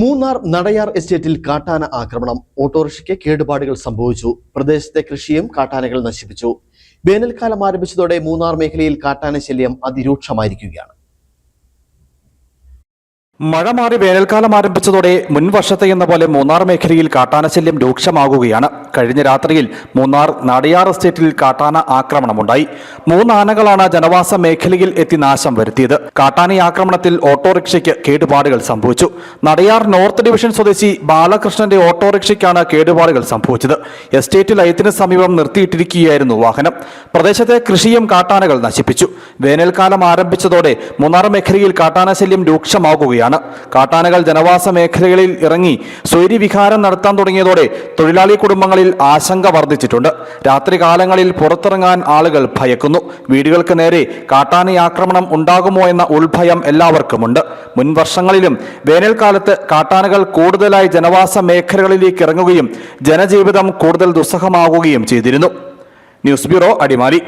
മൂന്നാർ നടയാർ എസ്റ്റേറ്റിൽ കാട്ടാന ആക്രമണം. ഓട്ടോറിക്ഷയ്ക്ക് കേടുപാടുകൾ സംഭവിച്ചു. പ്രദേശത്തെ കൃഷിയും കാട്ടാനകൾ നശിപ്പിച്ചു. വേനൽക്കാലം ആരംഭിച്ചതോടെ മൂന്നാർ മേഖലയിൽ കാട്ടാന ശല്യം അതിരൂക്ഷമായിരിക്കുകയാണ്. മഴ മാറി വേനൽക്കാലം ആരംഭിച്ചതോടെ മുൻ വർഷത്തെ എന്ന പോലെ മൂന്നാർ മേഖലയിൽ കാട്ടാനശല്യം രൂക്ഷമാകുകയാണ്. കഴിഞ്ഞ രാത്രിയിൽ മൂന്നാർ നാടിയാർ എസ്റ്റേറ്റിൽ കാട്ടാന ആക്രമണമുണ്ടായി. മൂന്നാനകളാണ് ജനവാസ മേഖലയിൽ എത്തി നാശം വരുത്തിയത്. കാട്ടാന ആക്രമണത്തിൽ ഓട്ടോറിക്ഷയ്ക്ക് കേടുപാടുകൾ സംഭവിച്ചു. നടയാർ നോർത്ത് ഡിവിഷൻ സ്വദേശി ബാലകൃഷ്ണന്റെ ഓട്ടോറിക്ഷയ്ക്കാണ് കേടുപാടുകൾ സംഭവിച്ചത്. എസ്റ്റേറ്റ് ലയത്തിന് സമീപം നിർത്തിയിട്ടിരിക്കുകയായിരുന്നു വാഹനം. പ്രദേശത്തെ കൃഷിയും കാട്ടാനകൾ നശിപ്പിച്ചു. വേനൽക്കാലം ആരംഭിച്ചതോടെ മൂന്നാർ മേഖലയിൽ കാട്ടാനശല്യം രൂക്ഷമാകുകയാണ്. കാട്ടാനകൾ ജനവാസ മേഖലകളിൽ ഇറങ്ങി സ്വൈര്യവിഹാരം നടത്താൻ തുടങ്ങിയതോടെ തൊഴിലാളി കുടുംബങ്ങളിൽ ആശങ്ക വർദ്ധിച്ചിട്ടുണ്ട്. രാത്രികാലങ്ങളിൽ പുറത്തിറങ്ങാൻ ആളുകൾ ഭയക്കുന്നു. വീടുകൾക്ക് നേരെ കാട്ടാനയാക്രമണം ഉണ്ടാകുമോ എന്ന ഉൾഭയം എല്ലാവർക്കുമുണ്ട്. മുൻവർഷങ്ങളിലും വേനൽക്കാലത്ത് കാട്ടാനകൾ കൂടുതലായി ജനവാസ മേഖലകളിലേക്ക് ഇറങ്ങുകയും ജനജീവിതം കൂടുതൽ ദുസ്സഹമാകുകയും ചെയ്തിരുന്നു. News bureau Adimali.